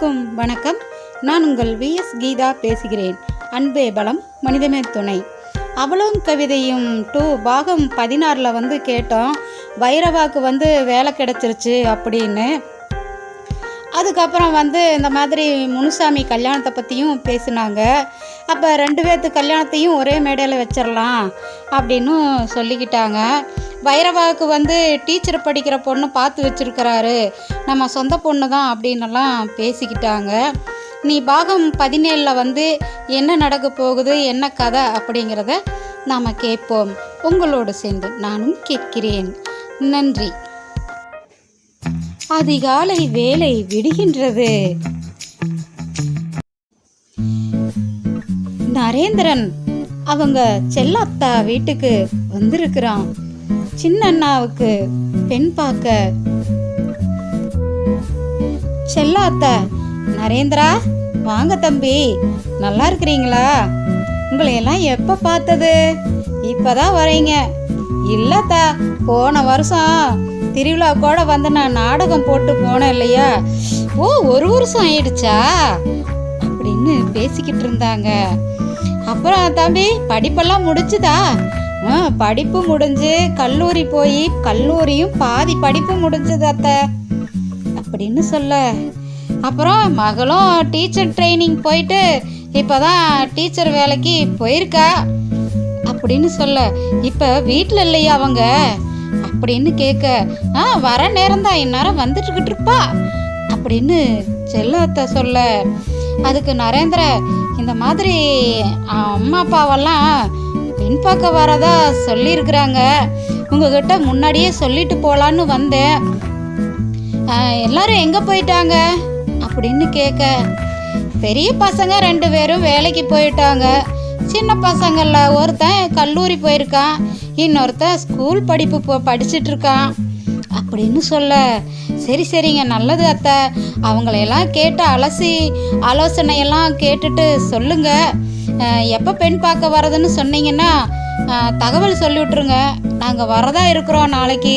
அனைவருக்கும் வணக்கம். நான் உங்கள் வி எஸ் கீதா பேசுகிறேன். அன்பே பலம் மனிதமே துணை. அவளும் கவிதையும் டூ பாகம் பதினாறில் வந்து கேட்டோம். வைரவாக்கு வந்து வேலை கிடைச்சிருச்சு அப்படின்னு. அதுக்கப்புறம் வந்து இந்த மாதிரி முனுசாமி கல்யாணத்தை பற்றியும் பேசினாங்க. அப்போ ரெண்டு பேர்த்து கல்யாணத்தையும் ஒரே மேடையில் வச்சிடலாம் அப்படின்னு சொல்லிக்கிட்டாங்க. வைரவாவுக்கு வந்து டீச்சர் படிக்கிற பொண்ணு பார்த்து வச்சுருக்கிறாரு. நம்ம சொந்த பொண்ணு தான் அப்படின்னெல்லாம் பேசிக்கிட்டாங்க. நீ பாகம் பதினேழில் வந்து என்ன நடக்க போகுது என்ன கதை அப்படிங்கிறத நாம் கேட்போம். உங்களோடு சேர்ந்து நானும் கேட்கிறேன். நன்றி. அதிகாலை வேலை விடுகின்றது. நரேந்திரன் அவங்க செல்லாத்தா வீட்டுக்கு வந்திருக்கிறான். சின்ன அண்ணாவுக்கு பெண் பார்க்க. செல்லாத்தா நரேந்திரா வாங்க தம்பி நல்லா இருக்கிறீங்களா? உங்களை எல்லாம் எப்போ பார்த்தது? இப்பதான் வரீங்க. இல்லத்தா போன வருஷம் திருவிழா கூட வந்து நான் நாடகம் போட்டு போனேன் இல்லையா? ஓ ஒரு வருஷம் ஆயிடுச்சா? அப்படின்னு பேசிக்கிட்டு இருந்தாங்க. அப்புறம் தம்பி படிப்பெல்லாம் முடிச்சுதா? ஆ படிப்பு முடிஞ்சு கல்லூரி போய் கல்லூரியும் பாதி படிப்பு முடிஞ்சது அத்தை அப்படின்னு சொல்ல. அப்புறம் மகளும் டீச்சர் ட்ரைனிங் போயிட்டு இப்போதான் டீச்சர் வேலைக்கு போயிருக்கா அப்படின்னு சொல்ல. இப்போ வீட்டில் இல்லையா அவங்க? அப்படின்னு கேட்க ஆ வர நேரம் தான் இந்நேரம் வந்துட்டுக்கிட்டு இருப்பா? அப்படின்னு செல்லத்த சொல்ல அதுக்கு நரேந்திர இந்த மாதிரி அம்மா அப்பாவெல்லாம் பெண் பார்க்க வரதா சொல்லியிருக்கிறாங்க. உங்ககிட்ட முன்னாடியே சொல்லிட்டு போகலான்னு வந்தேன். எல்லாரும் எங்கே போயிட்டாங்க? அப்படின்னு கேட்க பெரிய பசங்க ரெண்டு பேரும் வேலைக்கு போயிட்டாங்க. சின்ன பசங்களில் ஒருத்தன் கல்லூரி போயிருக்கான். இன்னொருத்தன் ஸ்கூல் படிப்பு படிச்சுட்டு இருக்கான் அப்படின்னு சொல்ல. சரி சரிங்க நல்லது அத்தை. அவங்களையெல்லாம் கேட்டு அலசி ஆலோசனையெல்லாம் கேட்டுட்டு சொல்லுங்க. எப்போ பெண் பார்க்க வரதுன்னு சொன்னீங்கன்னா தகவல் சொல்லி விட்ருங்க நாங்கள் வரதா இருக்கிறோம் நாளைக்கு.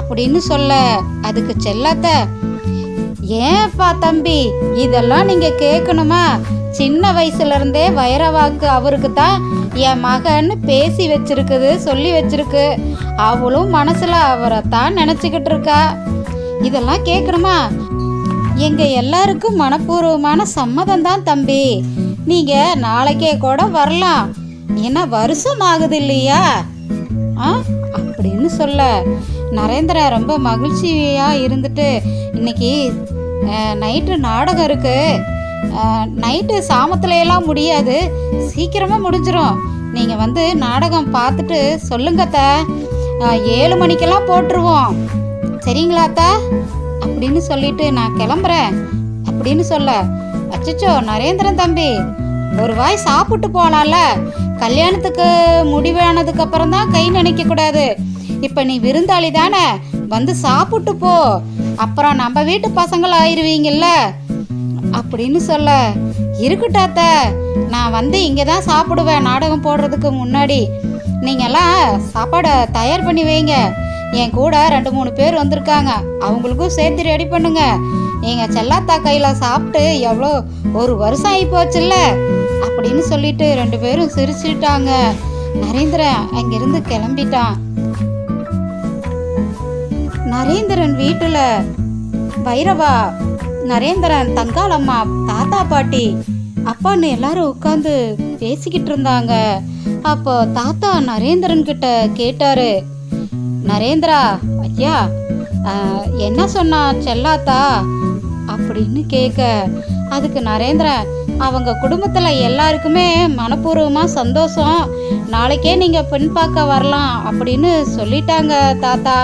அப்படின்னு சொல்ல. அதுக்கு செல்லாத்த. ஏன்ப்பா தம்பி இதெல்லாம் நீங்கள் கேட்கணுமா? சின்ன வயசுலேருந்தே வைரவாக்கு அவருக்கு தான் என் மகன்னு பேசி வச்சிருக்குது சொல்லி வச்சிருக்கு. அவளும் மனசில் அவரை தான் நினச்சிக்கிட்டு இருக்கா இதெல்லாம் கேட்கணுமா எங்கள் எல்லாருக்கும் மனப்பூர்வமான சம்மதம் தான் தம்பி. நீங்கள் நாளைக்கே கூட வரலாம். ஏன்னா வருஷம் ஆகுது இல்லையா ஆ அப்படின்னு சொல்ல. நரேந்திரா ரொம்ப மகிழ்ச்சியாக இருந்துட்டு இன்னைக்கு நைட்டு நாடகம் இருக்குது நைட்டு சாமத்துல எல்லாம் முடியாது. சீக்கிரமாக முடிஞ்சிடும் நீங்கள் வந்து நாடகம் பார்த்துட்டு சொல்லுங்கத்த ஏழு மணிக்கெல்லாம் போட்டுருவோம். சரிங்களாத்தா அப்படின்னு சொல்லிட்டு நான் கிளம்புறேன். அப்படின்னு சொல்ல அச்சச்சோ நரேந்திரன் தம்பி ஒரு வாய் சாப்பிட்டு போகலாம்ல கல்யாணத்துக்கு முடிவானதுக்கு அப்புறம் தான் கை நினைக்க கூடாது. இப்போ நீ விருந்தாளி தானே வந்து சாப்பிட்டு போ. அப்புறம் நம்ம வீட்டு பசங்கள் ஆயிருவீங்கல்ல அப்படின்னு சொல்ல இருக்கட்டாத்த நான் வந்து இங்கே தான் சாப்பிடுவேன் நாடகம் போடுறதுக்கு முன்னாடி. நீங்கள்லாம் சாப்பாடை தயார் பண்ணி வைங்க. என் கூட ரெண்டு மூணு பேர் வந்திருக்காங்க. அவங்களுக்கும் சேர்த்து ரெடி பண்ணுங்க. எங்கள் செல்லாத்தா கையில் சாப்பிட்டு எவ்வளோ ஒரு வருஷம் ஆகி போச்சுல்ல அப்படின்னு சொல்லிட்டு ரெண்டு பேரும் சிரிச்சுட்டாங்க நரேந்திரன் அங்கிருந்து கிளம்பிட்டான். நரேந்திரன் வீட்டில் பைரவா நரேந்திரன் தங்காளம்மா தாத்தா பாட்டி அப்பான்னு எல்லாரும் உட்காந்து பேசிக்கிட்டு இருந்தாங்க. அப்போ தாத்தா நரேந்திரன் கிட்ட கேட்டாரு நரேந்திரா ஐயா என்ன சொன்னா செல்லாத்தா? அப்படின்னு கேட்க அதுக்கு நரேந்திரன் அவங்க குடும்பத்தில் எல்லாருக்குமே மனப்பூர்வமாக சந்தோஷம். நாளைக்கே நீங்கள் பெண் பார்க்க வரலாம் அப்படின்னு சொல்லிட்டாங்க தாத்தா.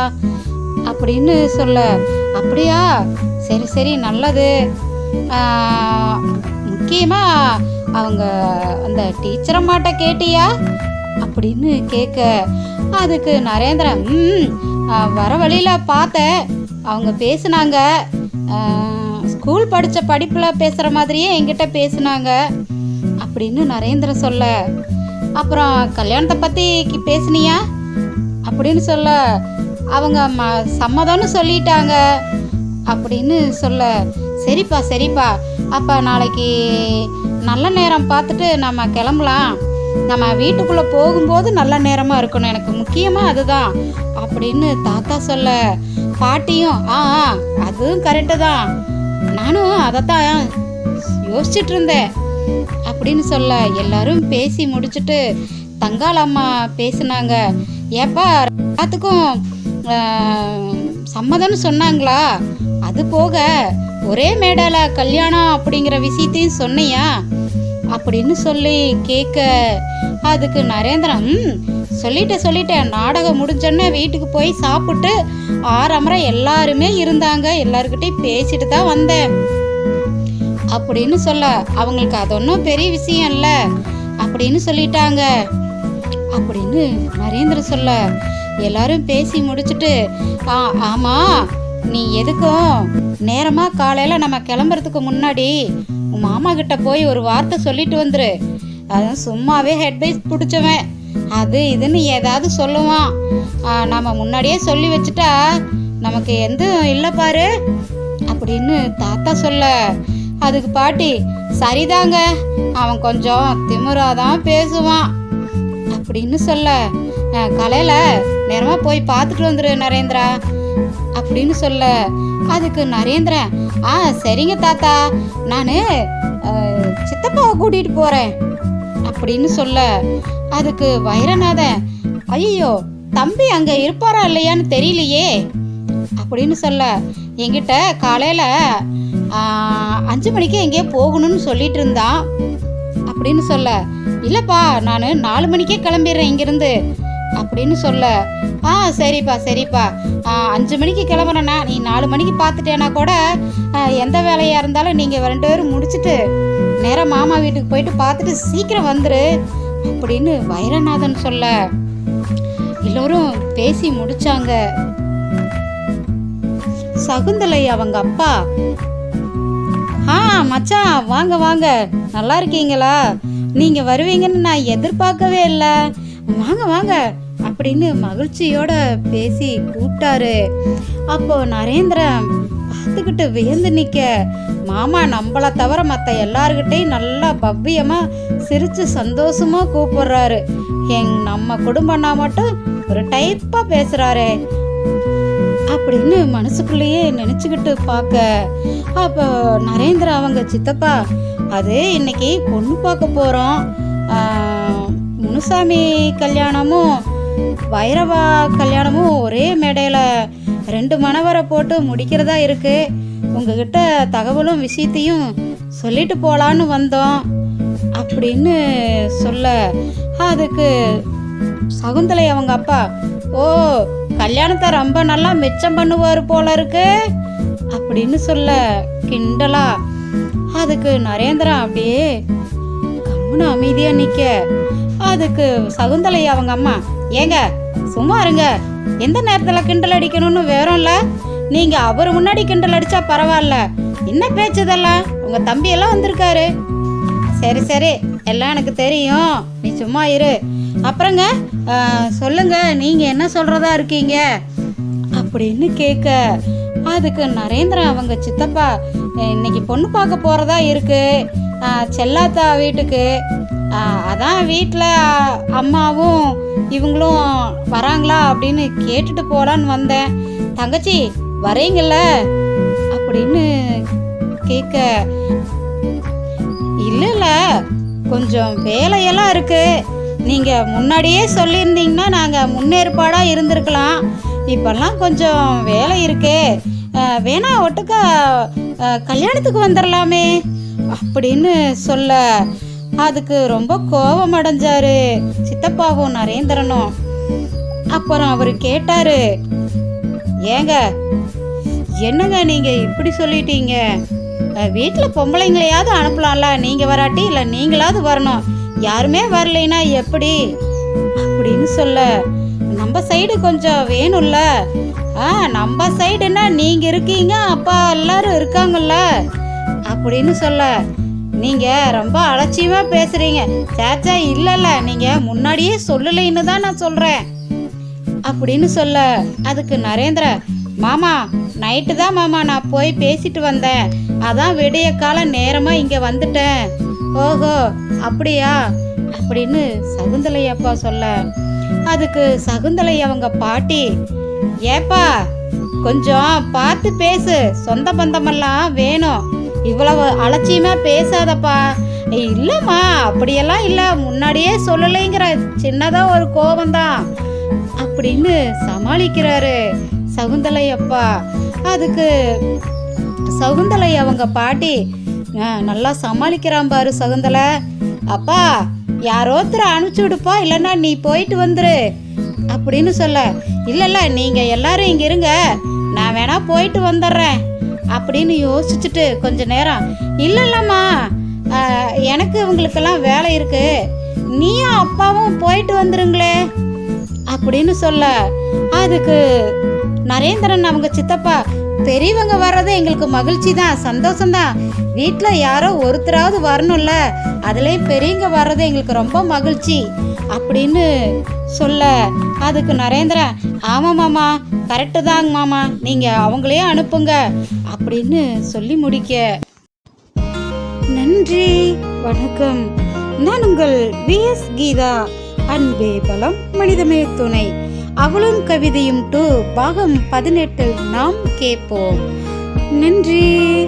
அப்படின்னு சொல்ல அப்படியா? சரி சரி நல்லது. முக்கியமாக அவங்க அந்த டீச்சர் அம்மாட்ட கேட்டியா? அப்படின்னு கேட்க அதுக்கு நரேந்திரன் ம் வர வழியில் பார்த்தேன் அவங்க பேசுனாங்க. ஸ்கூல் படித்த படிப்பில் பேசுகிற மாதிரியே என்கிட்ட பேசுனாங்க. அப்படின்னு நரேந்திரன் சொல்ல அப்புறம் கல்யாணத்தை பற்றி பேசுனியா? அப்படின்னு சொல்ல அவங்க ம சம்மதம்னு சொல்லிட்டாங்க அப்படின்னு சொல்ல சரிப்பா சரிப்பா. அப்போ நாளைக்கு நல்ல நேரம் பார்த்துட்டு நம்ம கிளம்பலாம். நம்ம வீட்டுக்குள்ளே போகும்போது நல்ல நேரமாக இருக்கணும். எனக்கு முக்கியமாக அதுதான். அப்படின்னு தாத்தா சொல்ல பாட்டியும் ஆ அதுவும் கரெக்டு தான். நானும் அதைத்தான் யோசிச்சுட்டு இருந்தேன். அப்படின்னு சொல்ல எல்லாரும் பேசி முடிச்சுட்டு தங்காள அம்மா பேசுனாங்க. ஏப்பா எல்லாத்துக்கும் சம்மதம்னு சொன்னாங்களா? அது போக ஒரே மேடையில் கல்யாணம் அப்படிங்கிற விஷயத்தையும் சொன்னியா? அப்படின்னு சொல்லி கேட்க அதுக்கு நரேந்திரன் சொல்லிட்டேன் சொல்லிட்டேன். நாடகம் முடிஞ்சோன்னே வீட்டுக்கு போய் சாப்பிட்டு ஆறமரை எல்லாருமே இருந்தாங்க. எல்லாருக்கிட்டையும் பேசிட்டு தான் வந்தேன். அப்படின்னு சொல்ல அவங்களுக்கு அது ஒன்றும் பெரிய விஷயம் இல்லை. அப்படின்னு சொல்லிட்டாங்க. அப்படின்னு நரேந்திர சொல்ல எல்லாரும் பேசி முடிச்சுட்டு ஆ ஆமாம் நீ எதுக்கும்? நேரமாக காலையில் நம்ம கிளம்புறதுக்கு முன்னாடி உன் மாமா கிட்ட போய் ஒரு வார்த்தை சொல்லிட்டு வந்துரு. அதான் சும்மாவே ஹெட்வைஸ் பிடிச்சவன். அது இதுன்னு ஏதாவது சொல்லுவான். நம்ம முன்னாடியே சொல்லி வச்சுட்டா நமக்கு எந்த இல்லை பாரு அப்படின்னு தாத்தா சொல்ல. அதுக்கு பாட்டி சரிதாங்க. அவன் கொஞ்சம் திமுறாதான் பேசுவான் அப்படின்னு சொல்ல. காலையில நேரமா போய் பார்த்துட்டு வந்துரு நரேந்திரா. அப்படின்னு சொல்ல. அதுக்கு நரேந்திரன் ஆ சரிங்க தாத்தா. நான் சித்தப்பாவை கூட்டிட்டு போறேன். அப்படின்னு சொல்ல. அதுக்கு வைரநாதன் ஐயோ தம்பி அங்க இருப்பாரா இல்லையான்னு தெரியலையே. அப்படின்னு சொல்ல. எங்கிட்ட காலையில அஞ்சு மணிக்கு எங்கேயோ போகணும்னு சொல்லிட்டு இருந்தான். அப்படின்னு சொல்ல. இல்லப்பா நான் நாலு மணிக்கே கிளம்பிடுறேன் இங்கிருந்து. அப்படின்னு சொல்ல. ஆ சரிப்பா சரிப்பா. அஞ்சு மணிக்கு கிளம்புறேண்ணா நீ நாலு மணிக்கு பார்த்துட்டேன்னா கூட எந்த வேலையாக இருந்தாலும் நீங்கள் ரெண்டு பேரும் முடிச்சுட்டு நேராக மாமா வீட்டுக்கு போயிட்டு பார்த்துட்டு சீக்கிரம் வந்துரு அப்படின்னு வைரநாதன் சொல்ல. எல்லோரும் பேசி முடிச்சாங்க. சகுந்தலை அவங்க அப்பா ஆ மச்சான் வாங்க வாங்க. நல்லா இருக்கீங்களா? நீங்கள் வருவீங்கன்னு நான் எதிர்பார்க்கவே இல்லை. வாங்க வாங்க அப்படின்னு மகிழ்ச்சியோட பேசி கூப்பிட்டாரு. அப்போ நரேந்திரன் பார்த்துக்கிட்டு வியந்து நிக்க. மாமா நம்மளை தவிர மற்ற எல்லார்கிட்டையும் நல்லா பவ்யமா சிரிச்சு சந்தோஷமா கூப்பிடுறாரு. எங் நம்ம குடும்பம்னா மட்டும் ஒரு டைப்பா பேசுறாரே அப்படின்னு மனசுக்குள்ளேயே நினச்சிக்கிட்டு பார்க்க. அப்போ நரேந்திரா அவங்க சித்தப்பா அது இன்னைக்கு பொண்ணு பார்க்க போகிறோம் முனுசாமி கல்யாணமும் வைரவா கல்யாணமும் ஒரே மேடையில் ரெண்டு மணவரை போட்டு முடிக்கிறதா இருக்கு. உங்ககிட்ட தகவலும் விஷயத்தையும் சொல்லிட்டு போகலான்னு வந்தோம். அப்படின்னு சொல்ல அதுக்கு சகுந்தலை அவங்க அப்பா ஓ கல்யாணத்தை ரொம்ப நல்லா மிச்சம் பண்ணுவார் போல இருக்கு அப்படின்னு சொல்ல கிண்டலா அதுக்கு நரேந்திரா அப்படியே கம்முன்னு அமைதியாக நிற்க அதுக்கு சகுந்தலை அவங்க அம்மா ஏங்க சும்மா இருங்க. எந்த நேரத்தில் கிண்டல் அடிக்கணும்னு வேறும் இல்லை நீங்க அவர் முன்னாடி கிண்டல் அடிச்சா பரவாயில்ல. என்ன பேச்சு இதெல்லாம்? உங்க தம்பி எல்லாம் வந்திருக்காரு. சரி சரி. எல்லாம் எனக்கு தெரியும். நீ சும்மா இரு. அப்புறங்க சொல்லுங்க. நீங்க என்ன சொல்றதா இருக்கீங்க? அப்படின்னு கேட்க அதுக்கு நரேந்திரன் அவங்க சித்தப்பா இன்னைக்கு பொண்ணு பார்க்க போறதா இருக்கு. செல்லாத்தா வீட்டுக்கு. அதான் வீட்டில் அம்மாவும் இவங்களும் வராங்களா அப்படின்னு கேட்டுட்டு போகலான்னு வந்தேன். தங்கச்சி வரீங்கள அப்படின்னு கேட்க இல்லை இல்லை கொஞ்சம் வேலையெல்லாம் இருக்கு. நீங்கள் முன்னாடியே சொல்லியிருந்தீங்கன்னா நாங்கள் முன்னேற்பாடாக இருந்திருக்கலாம். இப்போல்லாம் கொஞ்சம் வேலை இருக்கு. வேணா ஒட்டுக்கா கல்யாணத்துக்கு வந்துடலாமே அப்படின்னு சொல்ல அதுக்கு ரொம்ப கோபம் அடைஞ்சாரு. சித்தப்பாவும் நரேந்திரனும். அப்புறம் அவர் கேட்டாரு ஏங்க என்னங்க நீங்க இப்படி சொல்லிட்டீங்க? வீட்டில் பொம்பளைங்களையாவது அனுப்பலாம்ல? நீங்க வராட்டி இல்ல நீங்களாவது வரணும். யாருமே வரலைன்னா எப்படி? அப்படின்னு சொல்ல நம்ம சைடு கொஞ்சம் வேணும்ல. ஆ நம்ம சைடுன்னா நீங்க இருக்கீங்க அப்பா எல்லாரும் இருக்காங்கல்ல? அப்படின்னு சொல்ல நீங்கள் ரொம்ப அலட்சியமாக பேசுகிறீங்க சேச்சா இல்லைல்ல நீங்கள் முன்னாடியே சொல்லலைன்னு தான் நான் சொல்கிறேன் அப்படின்னு சொல்ல அதுக்கு நரேந்திர மாமா நைட்டு தான் மாமா நான் போய் பேசிட்டு வந்தேன். அதான் விடிய கால நேரமாக இங்கே வந்துட்டேன். ஓஹோ அப்படியா? அப்படின்னு சகுந்தலை அப்பா சொல்ல. அதுக்கு சகுந்தலை அவங்க பாட்டி ஏப்பா கொஞ்சம் பார்த்து பேசு சொந்த பந்தமெல்லாம் வேணும். இவ்வளவு அலட்சியமாக பேசாதப்பா. இல்லைம்மா அப்படியெல்லாம் இல்லை. முன்னாடியே சொல்லலைங்கிற சின்னதாக ஒரு கோபந்தான் அப்படின்னு சமாளிக்கிறாரு சகுந்தலை அப்பா அதுக்கு சகுந்தலை அவங்க பாட்டி "ஆ, நல்லா சமாளிக்கிறான் பாரு சகுந்தலை. அப்பா யாரோத்தரை அனுப்பிச்சு விடுப்பா? இல்லைன்னா நீ போயிட்டு வந்துரு. அப்படின்னு சொல்ல இல்லைல்ல நீங்கள் எல்லாரும் இங்கே இருங்க. நான் வேணா போயிட்டு வந்துடுறேன் அப்படின்னு யோசிச்சுட்டு கொஞ்ச நேரம் இல்லைல்லம்மா எனக்கு இவங்களுக்கெல்லாம் வேலை இருக்கு. நீயும் அப்பாவும் போயிட்டு வந்துருங்களே அப்படின்னு சொல்ல அதுக்கு நரேந்திரன் அவங்க சித்தப்பா பெரியவங்க வர்றது எங்களுக்கு மகிழ்ச்சி தான் சந்தோஷம்தான் வீட்டில் யாரோ ஒருத்தராவது வரணும்ல அதுலேயும் பெரியவங்க வர்றது எங்களுக்கு ரொம்ப மகிழ்ச்சி அப்படின்னு சொல்ல அதுக்கு நரேந்திரன் ஆமாம் மாமா கரெக்டு தாங்க மாமா. நீங்கள் அவங்களே அனுப்புங்க. அப்படின்னு சொல்லி முடிக்க. நன்றி. வணக்கம். நான் உங்கள் விஎஸ் கீதா. அன்பே பலம் மனிதமே துணை. அவளும் கவிதையும் டூ பாகம் பதினெட்டில் நாம் கேட்போம். நன்றி.